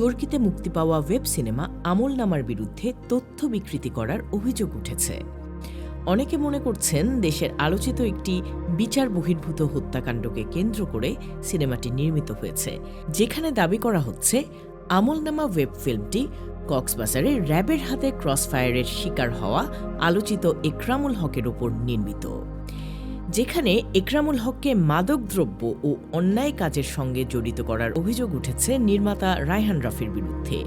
চরকিতে মুক্তি পাওয়া web cinema আমল নামার বিরুদ্ধে তথ্য বিকৃতি করার অভিযোগ উঠেছে। অনেকে মনে করছেন দেশের আলোচিত একটি বিচার বহির্ভূত হত্যাকাণ্ডকে কেন্দ্র করে সিনেমাটি নির্মিত হয়েছে। যেখানে দাবি করা হচ্ছে, আমলনামা ওয়েব ফিল্মটি কক্সবাজারে র্যাবের হাতে ক্রসফায়ারের শিকার হওয়া আলোচিত একরামুল হকের ওপর নির্মিত। যেখানে একরামুল হককে মাদকদ্রব্য ও অন্যায় কাজের সঙ্গে জড়িত করার অভিযোগ উঠেছে নির্মাতা রায়হান রাফির বিরুদ্ধে।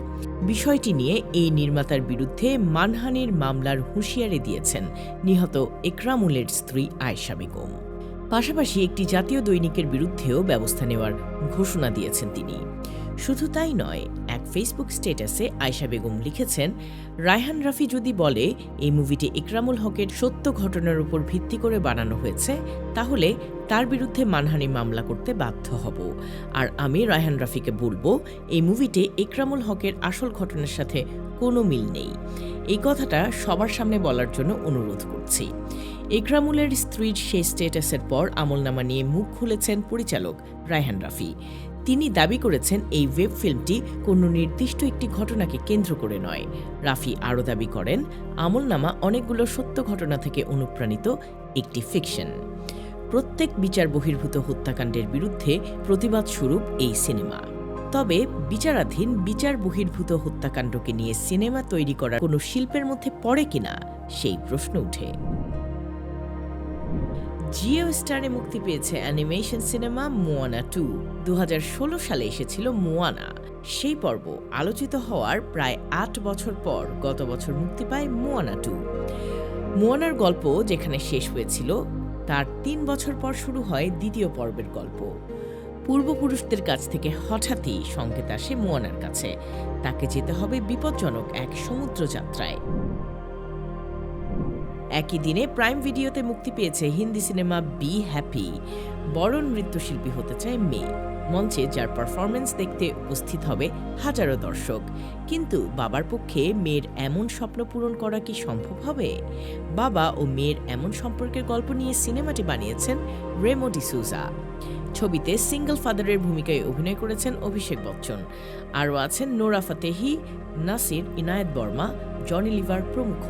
বিষয়টি নিয়ে এই নির্মাতার বিরুদ্ধে মানহানির মামলার হুঁশিয়ারি দিয়েছেন নিহত একরামুলের স্ত্রী আয়েশা বেগম। পাশাপাশি একটি জাতীয় দৈনিকের বিরুদ্ধেও ব্যবস্থা নেওয়ার ঘোষণা দিয়েছেন তিনি। শুধু তাই নয় ফেসবুক স্ট্যাটাসে আয়শা বেগম লিখেছেন, রায়হান রাফি যদি বলে, এই মুভিটি ইকরামুল হকের সত্য ঘটনার উপর ভিত্তি করে বানানো হয়েছে, তাহলে তার বিরুদ্ধে মানহানি মামলা করতে বাধ্য হব। আর আমি রায়হান রাফিকে বলব, এই মুভিতে ইকরামুল হকের আসল ঘটনার সাথে কোনো মিল নেই। এই কথাটা সবার সামনে বলার জন্য অনুরোধ করছি। ইকরামুলের স্ত্রীর সেই স্ট্যাটাসের পর আমলনামা নিয়ে মুখ খুলেছেন পরিচালক রায়হান রাফি। তিনি দাবি করেছেন এই ওয়েব ফিল্মটি কোনো নির্দিষ্ট একটি ঘটনাকে কেন্দ্র করে নয়। রাফি আরও দাবি করেন, আমলনামা অনেকগুলো সত্য ঘটনা থেকে অনুপ্রাণিত একটি ফিকশন। প্রত্যেক বিচার বহির্ভূত হত্যাকাণ্ডের বিরুদ্ধে প্রতিবাদ স্বরূপ এই সিনেমা। তবে বিচারাধীন বিচার বহির্ভূত হত্যাকাণ্ডকে নিয়ে সিনেমা তৈরি করার কোনো শিল্পের মধ্যে পড়ে কিনা, সেই প্রশ্ন উঠে। জিও স্টারে মুক্তি পেয়েছে অ্যানিমেশন সিনেমা মোয়ানা টু। দু সালে এসেছিল মোয়ানা। সেই পর্ব আলোচিত হওয়ার প্রায় আট বছর পর গত বছর মুক্তি পায় মোয়ানা টু। মোয়ানার গল্প যেখানে শেষ হয়েছিল, তার তিন বছর পর শুরু হয় দ্বিতীয় পর্বের গল্প। পূর্বপুরুষদের কাছ থেকে হঠাৎই সংকেত আসে মোয়ানার কাছে। তাকে যেতে হবে বিপজ্জনক এক সমুদ্র যাত্রায় একই দিনে প্রাইম ভিডিওতে মুক্তি পেয়েছে হিন্দি সিনেমা বি হ্যাপি। বড় নৃত্যশিল্পী হতে চায় মেয়ে মঞ্চে যার পারফরমেন্স দেখতে উপস্থিত হবে হাজারো দর্শক। কিন্তু বাবার পক্ষে মেয়ের এমন স্বপ্ন পূরণ করা কি সম্ভব হবে? বাবা ও মেয়ের এমন সম্পর্কের গল্প নিয়ে সিনেমাটি বানিয়েছেন রেমো ডিসুজা ছবিতে সিঙ্গল ফাদারের ভূমিকায় অভিনয় করেছেন অভিষেক বচ্চন। আরও আছেন নোরা ফাতেহি, নাসির, ইনায়েত বর্মা, জনি লিভার প্রমুখ।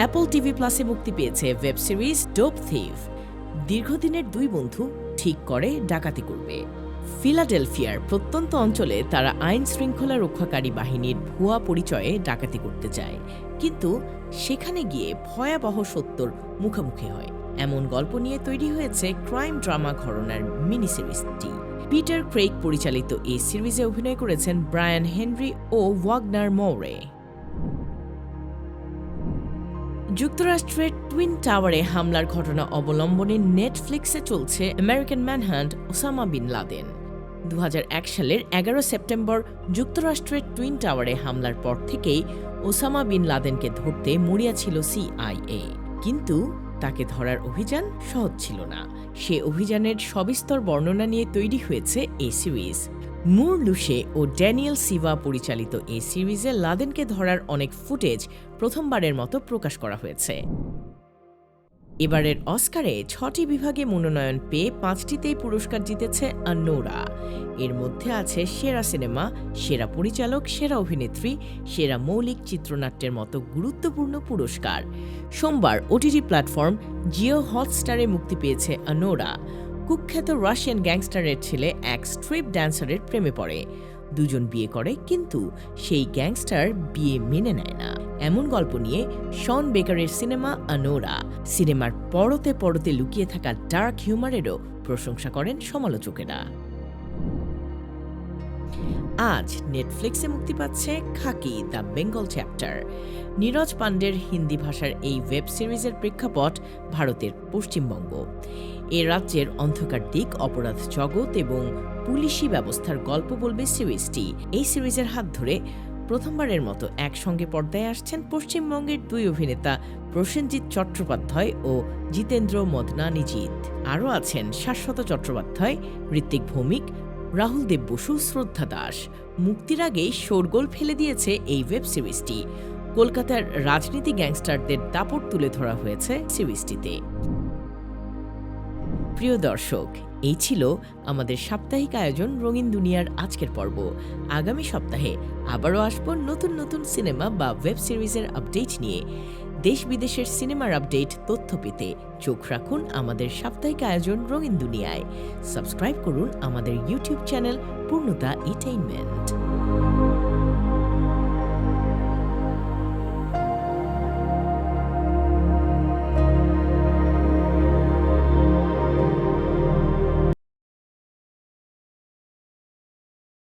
অ্যাপল টিভি প্লাসে মুক্তি পেয়েছে ওয়েব সিরিজ ডোপ থিভ দীর্ঘদিনের দুই বন্ধু ঠিক করে, ডাকাতি করবে। ফিলাডেলফিয়ার প্রত্যন্ত অঞ্চলে তারা আইন শৃঙ্খলা রক্ষাকারী বাহিনীর ভুয়া পরিচয়ে ডাকাতি করতে যায় কিন্তু সেখানে গিয়ে ভয়াবহ সত্যর মুখোমুখি হয়। এমন গল্প নিয়ে তৈরি হয়েছে ক্রাইম ড্রামা ঘরনার মিনি সিরিজটি পিটার ক্রেইক পরিচালিত এই সিরিজে অভিনয় করেছেন ব্রায়ান হেনরি ও ওয়াগনার মৌরে। যুক্তরাষ্ট্রের টুইন টাওয়ারে হামলার ঘটনা অবলম্বনে নেটফ্লিক্সে চলছে American manhunt Osama bin Laden. দু হাজার এক সালের এগারো সেপ্টেম্বর যুক্তরাষ্ট্রের টুইন টাওয়ারে হামলার পর থেকেই ওসামা বিন লাদেনকে ধরতে মরিয়া ছিল সিআইএ। কিন্তু তাকে ধরার অভিযান সহজ ছিল না। সে অভিযানের সবিস্তর বর্ণনা নিয়ে তৈরি হয়েছে এই সিরিজ। মুর লুশে ও ড্যানিয়েল সিভা পরিচালিত এই সিরিজে লাদেনকে ধরার অনেক ফুটেজ প্রথমবারের মতো প্রকাশ করা হয়েছে। এবারের অস্কারে ছটি বিভাগে মনোনয়ন পেয়ে পাঁচটিতেই পুরস্কার জিতেছে আন্নোরা এর মধ্যে আছে সেরা সিনেমা, সেরা পরিচালক, সেরা অভিনেত্রী, সেরা মৌলিক চিত্রনাট্যের মতো গুরুত্বপূর্ণ পুরস্কার। সোমবার ওটিটি প্ল্যাটফর্ম জিও হটস্টারে মুক্তি পেয়েছে আনোরা। কুখ্যাত রাশিয়ান গ্যাংস্টারের ছেলে এক স্ট্রিপ ড্যান্সারের প্রেমে পড়ে। দুজন বিয়ে করে, কিন্তু সেই গ্যাংস্টার বিয়ে মেনে নেয় না। এমন গল্প নিয়ে শন বেকারের সিনেমা আনোরা। সিনেমার পরতে পরতে লুকিয়ে থাকা ডার্ক হিউমারেরও প্রশংসা করেন সমালোচকেরা। আজ নেটফ্লিক্সে মুক্তি পাচ্ছে খাকি দ্য বেঙ্গল চ্যাপ্টার। নীরজ পাণ্ডের হিন্দি ভাষার এই ওয়েব সিরিজের প্রেক্ষাপট ভারতের পশ্চিমবঙ্গ। এ রাজ্যের অন্ধকার দিক, অপরাধ জগৎ এবং পুলিশি ব্যবস্থার গল্প বলবে সিরিজটি। এই সিরিজের হাত ধরে প্রথমবারের মতো একসঙ্গে পর্দায় আসছেন পশ্চিমবঙ্গের দুই অভিনেতা প্রসেনজিৎ চট্টোপাধ্যায় ও জিতেন্দ্র মদনানিজিৎ। আরও আছেন শাশ্বত চট্টোপাধ্যায় ঋত্বিক ভৌমিক, রাহুল দেব বসু, শ্রদ্ধা দাস। মুক্তির আগেই শোরগোল ফেলে দিয়েছে এই ওয়েব সিরিজটি। কলকাতার রাজনীতি গ্যাংস্টারদের দাপট তুলে ধরা হয়েছে সিরিজটিতে। প্রিয় দর্শক, এই ছিল আমাদের সাপ্তাহিক আয়োজন রঙিন দুনিয়ার আজকের পর্ব। আগামী সপ্তাহে আবারও আসব নতুন নতুন সিনেমা বা ওয়েব সিরিজের আপডেট নিয়ে। দেশ বিদেশের সিনেমার আপডেট, তথ্য পেতে চোখ রাখুন আমাদের সাপ্তাহিক আয়োজন রঙিন দুনিয়ায়। সাবস্ক্রাইব করুন আমাদের ইউটিউব চ্যানেল পূর্ণতা এন্টারটেইনমেন্ট।